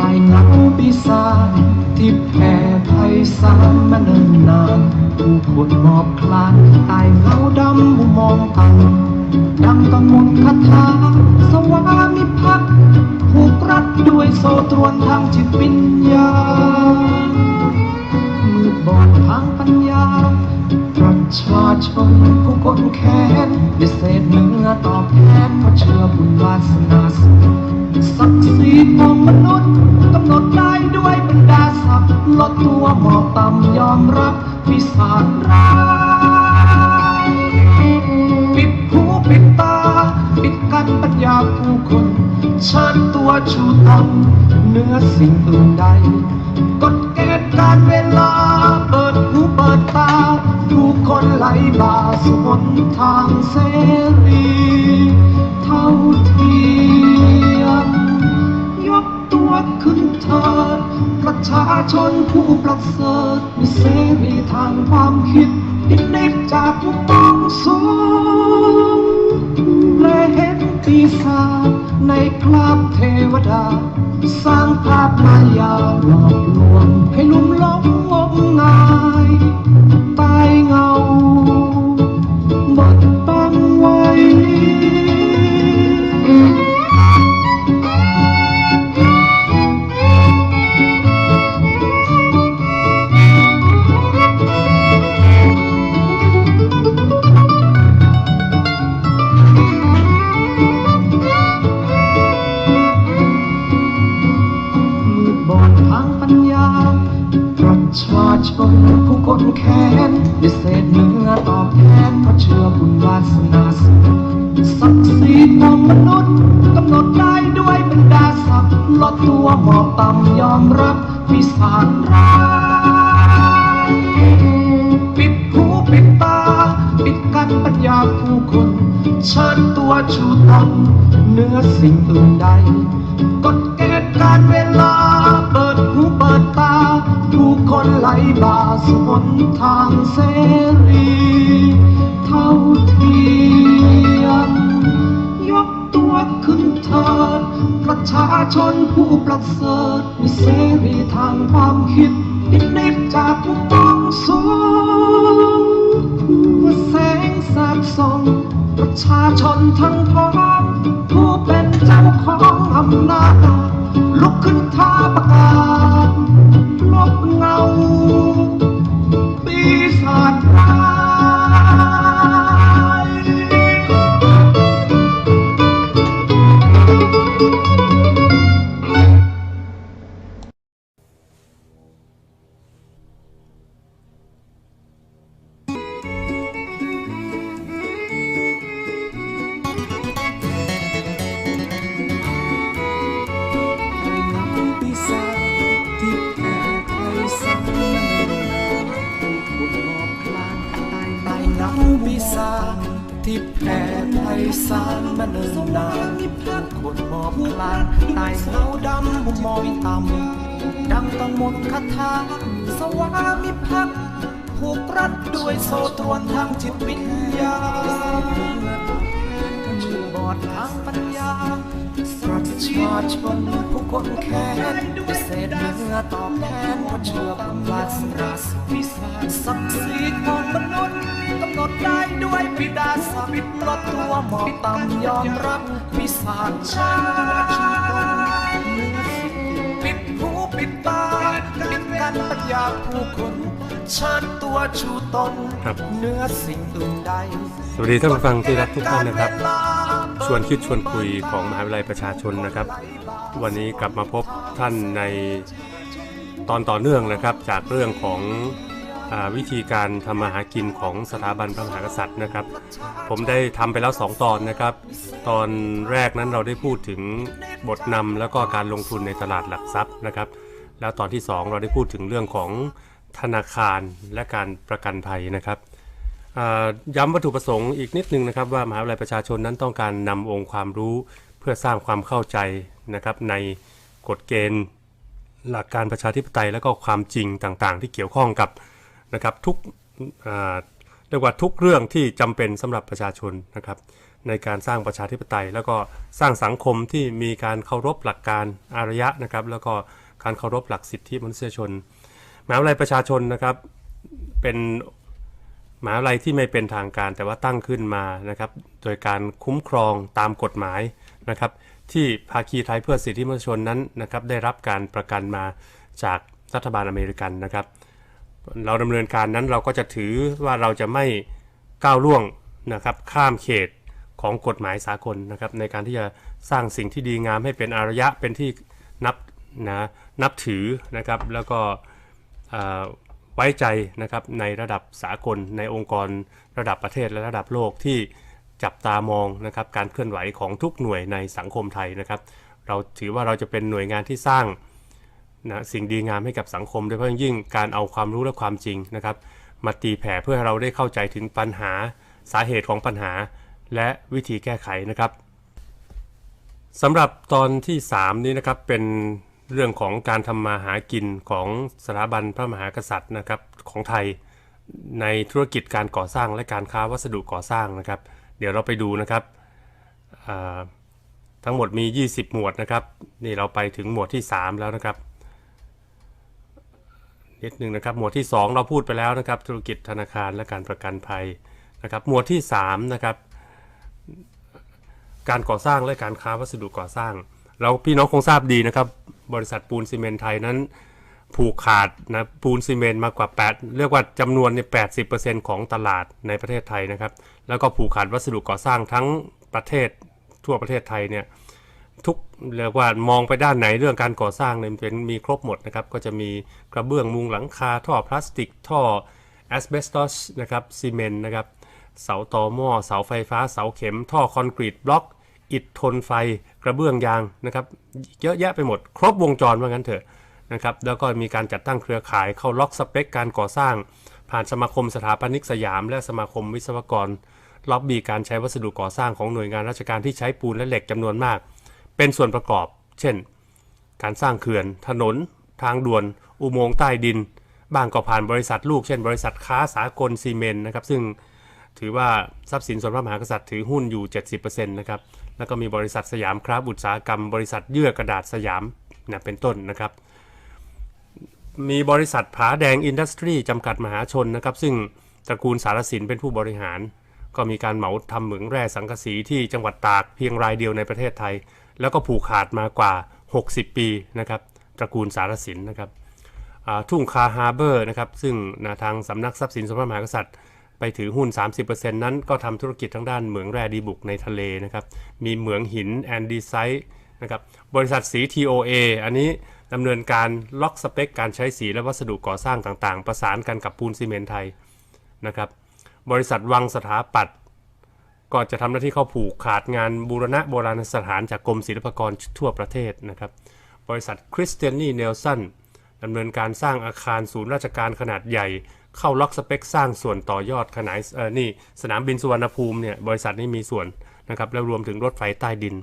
ต้เงาปีศาจที่แผ่ไพศาลมาเนิ่นนานผู้คนมอบคลานใต้เงาดำผู้มองต่ำดังต้องมนต์คาถาสวามิภักดิ์ผูกรัดด้วยโซ่ตรวนทางจิตวิญญา ชาชนผู้คนแค้นได้เศษเนื้อตอบแทนเพราะเชื่อบุญวาสนาสูงศักดิ์ศรีของมนุษย์กำหนดได้ด้วยบรรดาศักดิ์ลดตัวหมอบต่ำยอมรับวิสาจร้ายปิดหูปิดตา ปิดกันปัญญาผู้คนเชิญตัวชูตนเนื้อสิ่งอื่นใดกฎเกณฑ์การเวลา นทางเสรีเท่าเทียมยกตัวขึ้นเถิดประชาชนผู้ประเสริฐมีเสรีทางความคิดดินเด็กจากผู้ต้องสูงและเห็นปีศาจในคราบเทวดา ผู้คนแค้นด้เศษเนื้อตอบแทนเพราะเชื่อบุญวาสนาศักดิ์ศรีของมนุษย์กำหนดได้ด้วยบรรดาศักดิ์ลดตัวหมอบต่ำยอมรับวิสาจร้ายปิดหูปิดตา ปิดกันปัญญาผู้คนเชิญตัวชูตนเนื้อสิ่งอื่นใดกฎเกณฑ์การเวลา คนไหลบ่าสู่หนทางเสรี เท่าเทียมยกตัวขึ้นเถิดประชาชนผู้ประเสริฐมีเสรีทางความคิดดิเดจากผู้ต้องสูงเมื่อแสงสาดส่องประชาชนทั้งพ้องผู้เป็นเจ้าของอำนาจลุกขึ้นท้าประกาศ ลบ ปีศาจที่แผ่ไพศาลมาเนิ่นนานคนมอบคลานใต้เงาดำผู้มองต่ำดังต้องมนต์คาถาสวามิภักดิ์ผูกรัดด้วยโซ่ตรวนทางจิตวิญญาณมือบอดทางปัญญาประชาชนผู้คนแค้นเศษเนื้อตอบแทนเพราะเชื่อบุญวาสนาสูงศักดิ์ศรีของมนุษย์ กำหนดได้ด้วยบิดาศักดิ์ลดตัวหมอบต่ำยอมรับวิสาจชาปิดหูปิดตาปิดกันปัญญาผู้คนเชิญตัวชูตนครับเนื้อสิ่งอื่นใดสวัสดีท่านผู้ฟังที่รักทุกท่านนะครับ ชวนคิดชวนคุยของมหาวิทยาลัยประชาชนนะครับ วันนี้กลับมาพบท่านในตอนต่อเนื่องนะครับจากเรื่องของอา วิธีการทำมาหากินของสถาบันพระมหากษัตริย์นะครับ ผมได้ทำไปแล้ว 2 ตอนนะครับ ตอนแรกนั้นเราได้พูดถึงบทนำแล้วก็การลงทุนในตลาดหลักทรัพย์นะครับ แล้วตอนที่ 2 เราได้พูดถึงเรื่องของธนาคารและการประกันภัยนะครับย้ำวัตถุประสงค์อีกนิดนึงนะครับว่ามหาวิทยาลัยประชาชนนั้นต้องการนำองค์ความรู้เพื่อสร้างความเข้าใจนะครับในกฎเกณฑ์ หลักการประชาธิปไตยแล้วก็ความจริงต่างๆ ที่เกี่ยวข้องกับ นะครับทุกเรียกว่าทุกเรื่องที่จำเป็นสำหรับประชาชนนะครับในการสร้างประชาธิปไตย แล้วก็สร้างสังคมที่มีการเคารพหลักการอารยะนะครับ แล้วก็การเคารพหลักสิทธิมนุษยชนมหาวิทยาลัยประชาชนนะครับเป็นมหาวิทยาลัยที่ไม่เป็นทางการแต่ว่าตั้งขึ้นมานะครับ โดยการคุ้มครองตามกฎหมายนะครับ ที่ภาคีไทยเพื่อสิทธิมนุษยชนนั้นนะครับ ได้รับการประกันมาจากรัฐบาลอเมริกันนะครับ เราดำเนินการนั้นเราก็จะถือว่าเราจะไม่ก้าวล่วงนะครับข้ามเขตของกฎหมายสากลนะครับในการที่จะสร้างสิ่งที่ดีงามให้เป็นอารยะเป็นที่นับนะนับถือนะครับแล้วก็ไว้ใจนะครับในระดับสากลในองค์กรระดับประเทศและระดับโลกที่จับตามองนะครับการเคลื่อนไหวของทุกหน่วยในสังคมไทยนะครับ เราถือว่าเราจะเป็นหน่วยงานที่สร้าง นะสิ่งดีงามให้กับสังคมโดยเฉพาะอย่างยิ่งการเอาความรู้และความจริงนะครับมาตีแผ่เพื่อให้เราได้เข้าใจถึงปัญหาสาเหตุของปัญหา และวิธีแก้ไขนะครับสำหรับตอนที่ 3 นี้นะครับเป็นเรื่องของการทำมาหากินของสถาบันพระมหากษัตริย์นะครับของไทย ในธุรกิจการก่อสร้างและการค้าวัสดุก่อสร้างนะครับ เดี๋ยวเราไปดูนะครับทั้งหมดมี 20 หมวดนะครับ นี่เราไปถึงหมวดที่ 3 แล้วนะครับ นิดหนึ่งนะครับ หมวดที่ 2 เราพูดไปแล้วนะครับ ธุรกิจธนาคารและการประกันภัยนะครับ หมวดที่3นะครับการก่อสร้างและการค้าวัสดุก่อสร้าง เราพี่น้องคงทราบดีนะครับ บริษัทปูนซีเมนไทยนั้น ผูกขาดนะปูนซีเมนมากกว่า 8 เรียกว่าจำนวนเนี่ย80%ของตลาดในประเทศไทยนะครับ แล้วก็ผูกขาดวัสดุก่อสร้างทั้งประเทศทั่วประเทศไทยเนี่ย ทุกเรียกว่ามองไปด้านไหนเรื่องการก่อสร้างเนี่ยมันเป็นมีครบหมดนะครับ ก็จะมีกระเบื้องมุงหลังคา ท่อพลาสติก ท่อแอสเบสตอสนะครับซีเมนต์นะครับเสาตอหม้อเสาไฟฟ้า เสาเข็ม ท่อคอนกรีตบล็อก อิฐทนไฟ กระเบื้องยางนะครับ เยอะแยะไปหมด ครบวงจรว่างั้นเถอะนะครับแล้วก็มีการจัดตั้งเครือข่ายเข้าล็อกสเปคการก่อสร้าง ผ่านสมาคมสถาปนิกสยาม และสมาคมวิศวกรล็อบบี้การใช้วัสดุก่อสร้างของหน่วยงานราชการที่ใช้ปูนและเหล็กจำนวนมาก เป็นส่วนประกอบ เช่น การสร้างเขื่อน ถนน ทางด่วน อุโมงค์ใต้ดิน บางก็ผ่านบริษัทลูก เช่น บริษัทค้าสากลซีเมนต์นะครับ ซึ่งถือว่าทรัพย์สินส่วนพระมหากษัตริย์ถือหุ้นอยู่ 70%นะครับ แล้วก็มีบริษัทสยามคราฟต์อุตสาหกรรม บริษัทเยื่อกระดาษสยามนะเป็นต้นนะครับ มีบริษัทผาแดงอินดัสทรีจำกัดมหาชนนะครับ ซึ่งตระกูลสารสินเป็นผู้บริหาร ก็มีการเหมาทำเหมืองแร่สังกะสีที่จังหวัดตากเพียงรายเดียวในประเทศไทย แล้วก็ผูกขาดมากว่า 60 ปีนะครับตระกูลสารสินนะครับทุ่งคาฮาร์เบอร์นะครับซึ่งนะทางสำนักทรัพย์สินส่วนพระมหากษัตริย์ ไปถือหุ้น 30%นั้นก็ทำธุรกิจทางด้านเหมืองแร่ดีบุกในทะเลนะครับมีเหมืองหินแอนดีไซต์นะครับบริษัทสี TOA อันนี้ดำเนินการล็อกสเปคการใช้สีและวัสดุก่อสร้างต่างๆ ประสานกันกับปูนซีเมนต์ไทยนะครับบริษัทวังสถาปัตย์ ก็จะทำหน้าที่เข้าผูกขาดงานบูรณะโบราณสถานจากกรมศิลปากรทั่วประเทศนะครับ บริษัทคริสเตียนีเนลสันดำเนินการสร้างอาคารศูนย์ราชการขนาดใหญ่ เข้าล็อกสเปคสร้างส่วนต่อยอดขนายเออนี่สนามบินสุวรรณภูมิเนี่ยบริษัทนี้มีส่วนนะครับแล้วรวมถึงรถไฟใต้ดิน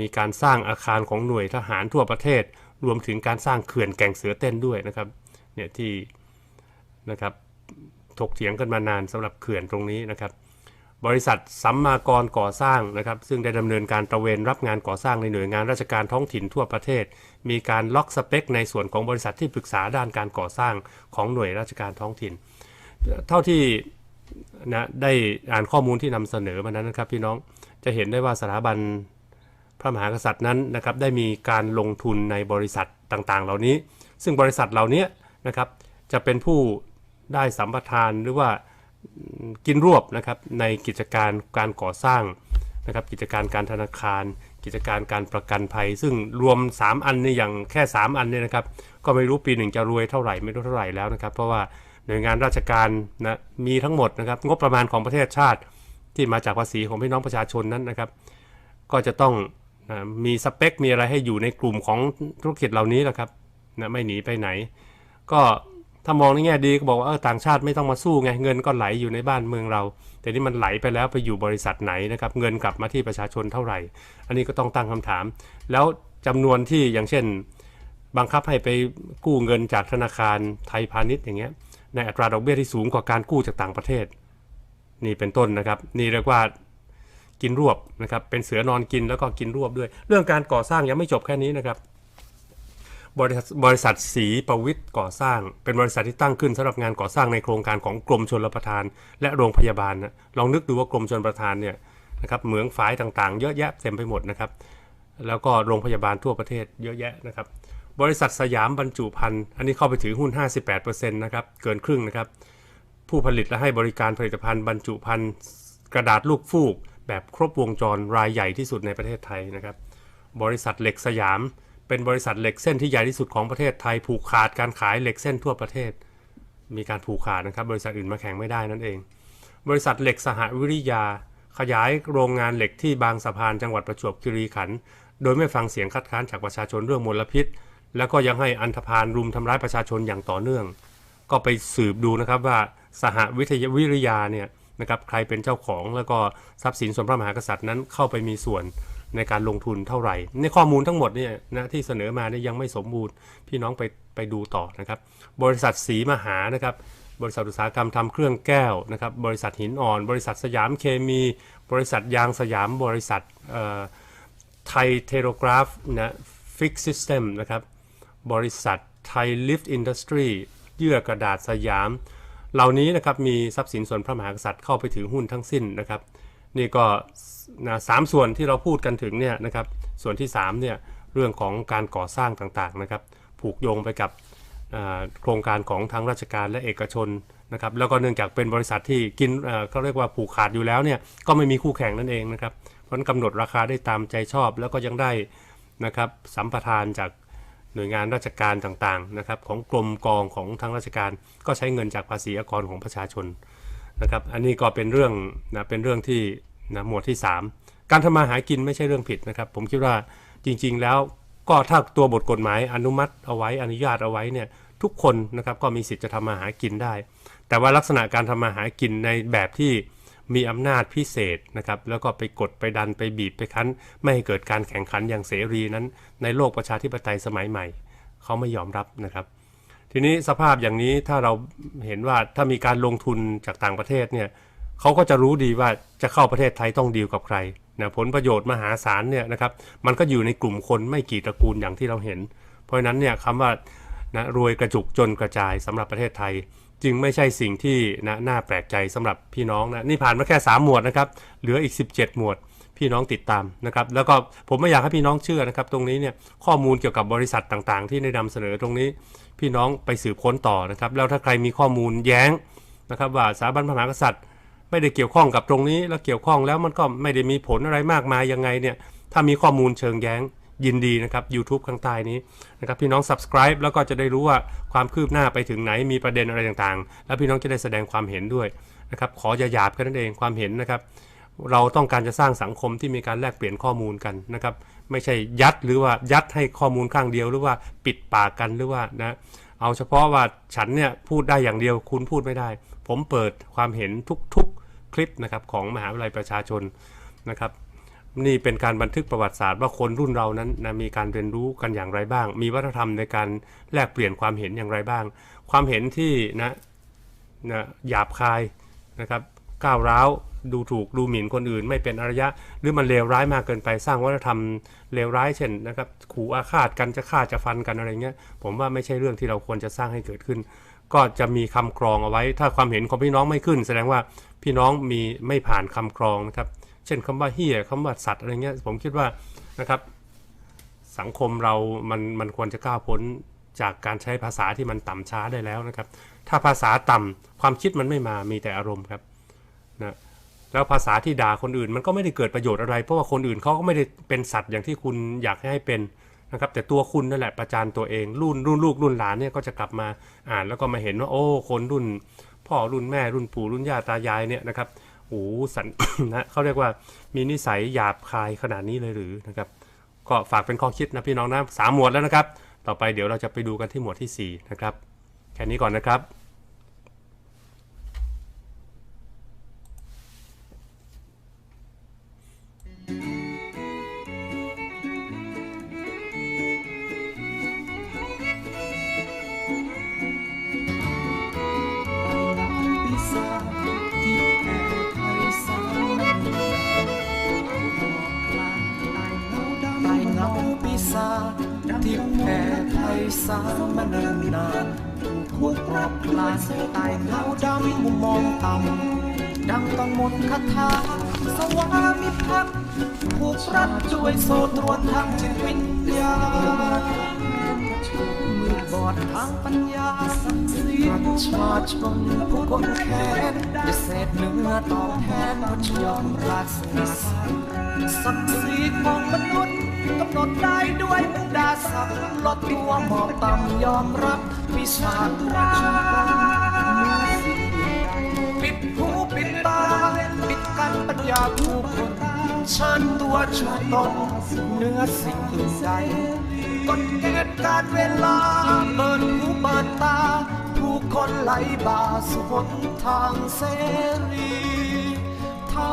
มีการสร้างอาคารของหน่วยทหารทั่วประเทศ รวมถึงการสร้างเขื่อนแก่งเสือเต้นด้วยนะครับเนี่ยที่นะครับถกเถียงกันมานานสำหรับเขื่อนตรงนี้นะครับ บริษัทสัมมากรก่อสร้างนะครับ ซึ่งได้ดำเนินการตระเวนรับงานก่อสร้างในหน่วยงานราชการท้องถิ่นทั่วประเทศ มีการล็อกสเปค ในส่วนของบริษัทที่ปรึกษาด้านการก่อสร้างของหน่วยราชการท้องถิ่น เท่าที่นะได้อ่านข้อมูลที่นำเสนอมานั้นนะครับพี่น้องจะเห็นได้ว่าสถาบันพระมหากษัตริย์นั้นนะครับได้มีการลงทุนในบริษัทต่างๆ เหล่านี้ ซึ่งบริษัทเหล่านี้นะครับจะเป็นผู้ได้สัมปทานหรือว่า กินรวบนะครับในกิจการการก่อสร้างนะครับกิจการการธนาคาร กิจการการประกันภัย ซึ่งรวม 3 อันนี่อย่างแค่ 3 อันเนี่ยนะครับก็ไม่รู้ปีหนึ่งจะรวยเท่าไหร่ไม่รู้เท่าไหร่แล้วนะครับ เพราะว่าหน่วยงานราชการนะมีทั้งหมดนะครับงบประมาณของประเทศชาติที่มาจากภาษีของพี่น้องประชาชนนั้นนะครับ ก็จะต้องนะมีสเปค มีอะไรให้อยู่ในกลุ่มของธุรกิจเหล่านี้แหละครับนะไม่หนีไปไหน ก็ ถ้ามองในแง่ดีก็บอกว่าเออต่างชาติไม่ต้องมาสู้ไงเงินก็ไหลอยู่ในบ้านเมืองเรา แต่นี่มันไหลไปแล้วไปอยู่บริษัทไหนนะครับเงินกลับมาที่ประชาชนเท่าไหร่ อันนี้ก็ต้องตั้งคำถาม แล้วจำนวนที่อย่างเช่น บังคับให้ไปกู้เงินจากธนาคารไทยพาณิชย์อย่างเงี้ยในอัตราดอกเบี้ยที่สูงกว่าการกู้จากต่างประเทศ นี่เป็นต้นนะครับ นี่เรียกว่ากินรวบนะครับเป็นเสือนอนกินแล้วก็กินรวบด้วย เรื่องการก่อสร้างยังไม่จบแค่นี้นะครับ บริษัทบริษัทสีประวิทย์ก่อสร้าง เป็นบริษัทที่ตั้งขึ้นสำหรับงานก่อสร้างในโครงการของกรมชลประทาน และโรงพยาบาลนะลองนึกดูว่ากรมชลประทานเนี่ยนะครับเหมืองฝายต่างๆ เยอะแยะเต็มไปหมดนะครับแล้วก็โรงพยาบาลทั่วประเทศเยอะแยะนะครับบริษัทสยามบรรจุภัณฑ์อันนี้เข้าไปถือหุ้น 58%นะครับเกินครึ่งนะครับผู้ผลิตและให้บริการผลิตภัณฑ์บรรจุภัณฑ์กระดาษลูกฟูก แบบครบวงจรรายใหญ่ที่สุดในประเทศไทยนะครับบริษัทเหล็กสยาม เป็นบริษัทเหล็กเส้นที่ใหญ่ที่สุดของประเทศไทยผูกขาดการขายเหล็กเส้นทั่วประเทศ มีการผูกขาดนะครับ บริษัทอื่นมาแข่งไม่ได้นั่นเอง บริษัทเหล็กสหวิริยา ขยายโรงงานเหล็กที่บางสะพานจังหวัดประจวบคีรีขันธ์โดยไม่ฟังเสียงคัดค้านจากประชาชนเรื่องมลพิษ แล้วก็ยังให้อันธพาลรุมทำร้ายประชาชนอย่างต่อเนื่อง ก็ไปสืบดูนะครับว่าสหวิทยวิริยาเนี่ยนะครับใครเป็นเจ้าของแล้วก็ทรัพย์สินส่วนพระมหากษัตริย์นั้นเข้าไปมีส่วน ในการลงทุนเท่าไหร่ ในข้อมูลทั้งหมดเนี่ยนะที่เสนอมาเนี่ยยังไม่สมบูรณ์ พี่น้องไปไปดูต่อนะครับ บริษัทสีมหานะครับ บริษัทอุตสาหกรรมทำเครื่องแก้วนะครับ บริษัทหินอ่อน บริษัทสยามเคมี บริษัทยางสยาม บริษัทไทยเทโรกราฟนะฟิกซิสเต็มนะครับ บริษัทไทยลิฟต์อินดัสทรีเยื่อกระดาษสยาม เหล่านี้นะครับมีทรัพย์สินส่วนพระมหากษัตริย์เข้าไปถือหุ้นทั้งสิ้นนะครับ นี่ก็นะสามส่วนที่เราพูดกันถึงเนี่ยนะครับส่วนที่3เนี่ยเรื่องของการก่อสร้างต่างๆนะครับผูกโยงไปกับโครงการของทางราชการและเอกชนนะครับแล้วก็เนื่องจากเป็นบริษัทที่กินเขาเรียกว่าผูกขาดอยู่แล้วเนี่ยก็ไม่มีคู่แข่งนั่นเองนะครับเพราะนั้นกำหนดราคาได้ตามใจชอบ แล้วก็ยังได้นะครับสัมปทานจากหน่วยงานราชการต่างๆนะครับของกรมกองของทางราชการก็ใช้เงินจากภาษีอากรของประชาชน นะครับอันนี้ก็เป็นเรื่องนะเป็นเรื่องที่นะหมวดที่ 3 การทำมาหากินไม่ใช่เรื่องผิดนะครับ ผมคิดว่าจริงๆแล้วก็ถ้าตัวบทกฎหมายอนุมัติเอาไว้อนุญาตเอาไว้เนี่ยทุกคนนะครับก็มีสิทธิ์จะทำมาหากินได้ แต่ว่าลักษณะการทำมาหากินในแบบที่มีอำนาจพิเศษนะครับแล้วก็ไปกดไปดันไปบีบไปคั้น ไม่ให้เกิดการแข่งขันอย่างเสรีนั้น ในโลกประชาธิปไตยสมัยใหม่ เขาไม่ยอมรับนะครับ ทีนี้สภาพอย่างนี้ถ้าเราเห็นว่าถ้ามีการลงทุนจากต่างประเทศเนี่ยเขาก็จะรู้ดีว่าจะเข้าประเทศไทยต้องดีลกับใครนะผลประโยชน์มหาศาลเนี่ยนะครับมันก็อยู่ในกลุ่มคนไม่กี่ตระกูลอย่างที่เราเห็น เพราะฉะนั้นเนี่ยคำว่านะรวยกระจุกจนกระจายสำหรับประเทศไทย จึงไม่ใช่สิ่งที่นะน่าแปลกใจสำหรับพี่น้องนะนี่ผ่านมาแค่ 3 หมวดนะครับเหลืออีก 17 หมวด พี่น้องติดตามนะครับ แล้วก็ผมไม่อยากให้พี่น้องเชื่อนะครับ ตรงนี้เนี่ยข้อมูลเกี่ยวกับบริษัทต่างๆ ที่ได้นำเสนอตรงนี้ พี่น้องไปสืบค้นต่อนะครับ แล้วถ้าใครมีข้อมูลแย้งนะครับว่าสถาบันพระมหากษัตริย์ ไม่ได้เกี่ยวข้องกับตรงนี้ แล้วเกี่ยวข้องแล้วมันก็ไม่ได้มีผลอะไรมากมายยังไงเนี่ยถ้ามีข้อมูลเชิงแย้งยินดีนะครับ YouTube ข้างใต้นี้นะครับพี่น้อง subscribe แล้วก็จะได้รู้ว่าความคืบหน้าไปถึงไหนมีประเด็นอะไรต่างๆ แล้วพี่น้องจะได้แสดงความเห็นด้วยนะครับขออย่าหยาบแค่นั้นเองความเห็นนะครับ เราต้องการจะสร้างสังคมที่มีการแลกเปลี่ยนข้อมูลกันนะครับ ไม่ใช่ยัดหรือว่ายัดให้ข้อมูลข้างเดียว หรือว่าปิดปากกันหรือว่านะเอาเฉพาะว่าฉันเนี่ยพูดได้อย่างเดียวคุณพูดไม่ได้ ผมเปิดความเห็นทุกๆคลิปนะครับของมหาวิทยาลัยประชาชนนะครับนี่เป็นการบันทึกประวัติศาสตร์ว่าคนรุ่นเรานั้นนะมีการเรียนรู้กันอย่างไรบ้าง มีวัฒนธรรมในการแลกเปลี่ยนความเห็นอย่างไรบ้าง ความเห็นที่นะนะหยาบคายนะครับ ก้าวร้าวดูถูกดูหมิ่นคนอื่น ไม่เป็นอารยะ หรือมันเลวร้ายมากเกินไปสร้างวัฒนธรรมเลวร้ายเช่นนะครับขู่อาฆาตกันจะฆ่าจะฟันกันอะไรเงี้ยผมว่าไม่ใช่เรื่องที่เราควรจะสร้างให้เกิดขึ้น ก็จะมีคำกรองเอาไว้ ถ้าความเห็นของพี่น้องไม่ขึ้น แสดงว่าพี่น้องมีไม่ผ่านคำกรองนะครับเช่นคำว่าเฮียคำว่าสัตว์อะไรเงี้ยผมคิดว่านะครับสังคมเรามันมันควรจะก้าวพ้นจากการใช้ภาษาที่มันต่ำช้าได้แล้วนะครับ ถ้าภาษาต่ำความคิดมันไม่มามีแต่อารมณ์ครับ นะแล้วภาษาที่ด่าคนอื่นมันก็ไม่ได้เกิดประโยชน์อะไร เพราะว่าคนอื่นเขาก็ไม่ได้เป็นสัตว์อย่างที่คุณอยากให้เป็นนะครับแต่ตัวคุณนั่นแหละประจานตัวเองรุ่นรุ่นลูกรุ่นหลานเนี่ยก็จะกลับมาอ่านแล้วก็มาเห็นว่าโอ้คนรุ่น พ่อรุ่นแม่รุ่นปู่รุ่นย่าตายายเนี่ยนะครับโอ้สันนะเขาเรียกว่ามีนิสัยหยาบคายขนาดนี้เลยหรือนะครับก็ฝากเป็นข้อคิดนะพี่น้องนะสามหมวดแล้วนะครับ ต่อไปเดี๋ยวเราจะไปดูกันที่หมวดที่4นะครับแค่นี้ก่อนนะครับ ถูกรอบกลางใต้เงาดำมุมมองต่ำดังต้องมนคาถาสวามิภักดิ์ผูกรัดด้วยโซตรวนทางจิตวิญญาณมือบอดทางปัญญาสักสีระชาชนผู้คนแค้นจะเศษเนื้อตอบแทนก็จะยอมราสนาสั กดิ์ศรีของมนุษย์กำหนดได้ด้วยมุดาศักดิ์ลดตัวหมอบต่ำยอมรับวิชาราปิดหูปิดตา ปิดกันปัญญาผู้คนเชิญตัวชูตนเนื้อสิ่งอื่นใดกฎเกณฑ์การเวลาเปิดหูเปิดตา ผู้คนไหลบ่าสู่หนทางเสรี เท่า